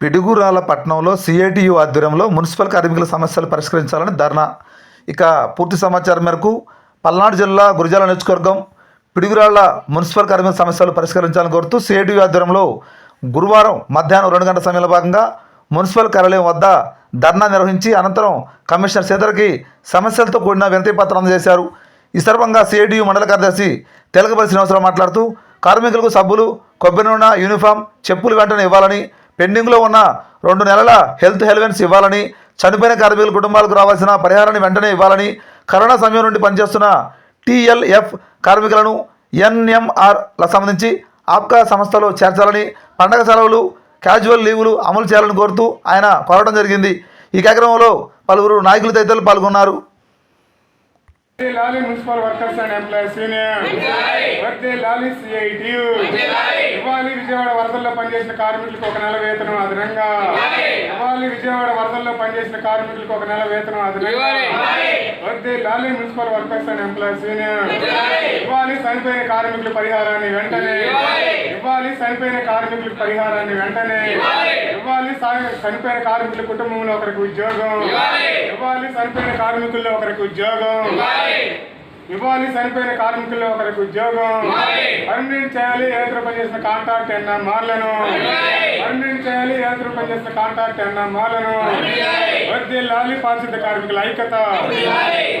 పిడుగురాల పట్టణంలో సిఐటియు ఆధ్వర్యంలో మున్సిపల్ కార్మికుల సమస్యలు పరిష్కరించాలని ధర్నా. ఇక పూర్తి సమాచారం మేరకు పల్నాడు జిల్లా గురిజాల నియోజకవర్గం పిడుగురాళ్ళ మున్సిపల్ కార్మికుల సమస్యలు పరిష్కరించాలని కోరుతూ సిఐటియు ఆధ్వర్యంలో గురువారం మధ్యాహ్నం రెండు గంటల సమయంలో భాగంగా మున్సిపల్ కార్యాలయం వద్ద ధర్నా నిర్వహించి అనంతరం కమిషనర్ సేదర్కి సమస్యలతో కూడిన వినతి పత్రం అందజేశారు. ఈ సందర్భంగా సిఐటియు మండల కార్యదర్శి తెలకపల్లి శ్రీనివాసరావు మాట్లాడుతూ కార్మికులకు సబ్బులు కొబ్బరి నూనె యూనిఫామ్ చెప్పులు వెంటనే ఇవ్వాలని పెండింగ్లో ఉన్న రెండు నెలల హెల్త్ హెల్వెన్స్ ఇవ్వాలని చనిపోయిన కార్మికుల కుటుంబాలకు రావాల్సిన పరిహారాన్ని వెంటనే ఇవ్వాలని కరోనా సమయం నుండి పనిచేస్తున్న టీఎల్ఎఫ్ కార్మికులను ఎన్ఎంఆర్ల సంబంధించి ఆప్కా సంస్థలో చేర్చాలని పండగ సెలవులు క్యాజువల్ లీవులు అమలు చేయాలని కోరుతూ ఆయన కోరడం జరిగింది. ఈ కార్యక్రమంలో పలువురు నాయకులు తదితరులు పాల్గొన్నారు. లాలి municipal workers and employees union. Verde లాలి సిఐటియు ఇవ్వాలి విజయవాడ వరదల్లో పనిచేసిన కార్మికులకు ఒక నెల వేతనం అదనంగా. ఇవ్వాలి. విజయవాడ వరదల్లో పనిచేసిన కార్మికులకు ఒక నెల వేతనం అదనంగా. వర్దే లాలి municipal workers and employees union. ఇవ్వాలి చనిపోయిన కార్మికుల పరిహారాన్ని వెంటనే. ఇవ్వాలి. చనిపోయిన కార్మికులకు పరిహారాన్ని వెంటనే. ఇవ్వాలి. చనిపోయిన కార్మికుల కుటుంబంలో ఒకరికి ఉద్యోగం. ఇవ్వాలి. చనిపోయిన కార్మికుల్లో ఒకరికి ఉద్యోగం. ఇవ్వాలి చనిపోయిన కార్మికుల్లో ఒకరికి ఉద్యోగం. పర్మనెంట్ చేయాలి ఏదో పనిచేసిన కాంట్రాక్ట్ ఎన్న మార్లను. పర్మనెంట్ చేయాలి ఏదో పనిచేసిన కాంట్రాక్ట్ ఎన్న మార్లను. వర్ది లాలి పారిశుద్ధ కార్మికుల ఐక్యత.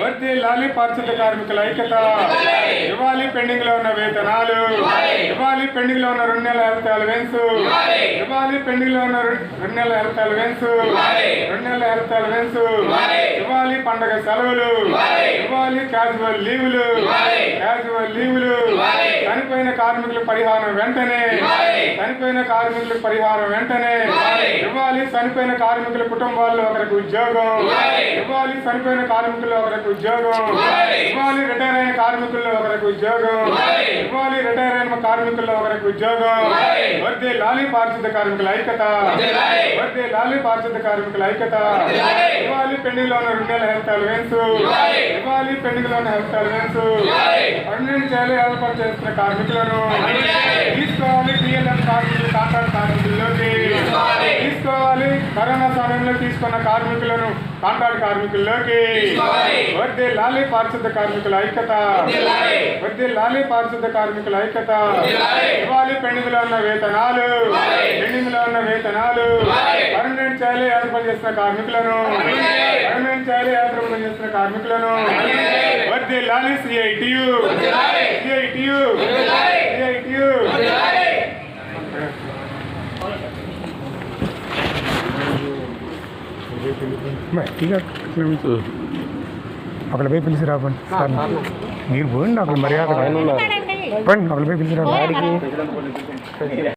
వర్ది లాలి పారిశుద్ధ కార్మికుల ఐక్యత. ఇవ్వాలి. పెండింగ్లో ఉన్న వేతనాలు. ఇవ్వాలి. పెండింగ్లో ఉన్న రెండు నెలల హెల్త్ అలవెన్స్. ఇవ్వాలి. పెండింగ్లో ఉన్న రెండు నెలల హెల్త్ అలవెన్స్. రెండు నెలల హెల్త్ అలవెన్స్. పండగ సెలవులు. ఇవ్వాలి. క్యాజువల్ లీవులు. క్యాజువల్ లీవులు. చనిపోయిన కార్మికుల పరిహారం వెంటనే. చనిపోయిన కార్మికుల పరిహారం వెంటనే. ఇవ్వాలి. చనిపోయిన కార్మికుల కుటుంబాల్లో ఒకరికి ఉద్యోగం. ఇవ్వాలి. చనిపోయిన కార్మికుల్లో ఒకరికి ఉద్యోగం. ఇవ్వాలి రిటైర్ అయిన కార్మికుల్లో ఒకరికి ఉద్యోగం. ఇవ్వాలి రిటైర్ అయిన కార్మికుల్లో ఒకరికి ఉద్యోగం. వర్దే లాలి పారిశుద్ధ కార్మికుల ఐక్యత. వర్దే లాలి! పారిశుద్ధ కార్మికుల ఐక్యత. ఇవ్వాలి పెండింగ్లో ఉన్న రెండు నెలల హెల్త్ అలవెన్స్. ఇవ్వాలి ఉన్న హెల్త్ అలవెన్స్. పర్మనెంట్ చేయాలి ఏర్పాటు చేస్తున్న కార్మికులను తీసుకోవాలి టీఎల్ఎం కార్మికులు కాంట్రాక్ట్ కార్మికుల్లోకి. తీసుకోవాలి! కరోనా సమయంలో తీసుకున్న కార్మికులను కాంట్రాక్ట్ కార్మికుల్లోకి. వర్దే లాలి పారిశుద్ధ కార్మికుల ఐక్యత. వర్దే లాలి పారిశుద్ధ కార్మికుల ఐక్యత ఇవ్వాలి పెండింగ్ లో ఉన్న వేతనాలు పెండింగ్ లో ఉన్న వేతనాలు పర్మనెంట్ చేయాలి ఏర్పాటు చేస్తున్న కార్మికులను పర్మనెంట్ చేయాలి ఏర్పాటు చేస్తున్న కార్మికులను వర్దే లాలి సిఐటియు సిఐటియు సిఐటియు ठीक है అక్కడ పోయి పిలిచి రాపండి సార్ మీరు పోండి అక్కడ మర్యాద పండి అక్కడ పోయి పిలిచి రాపండి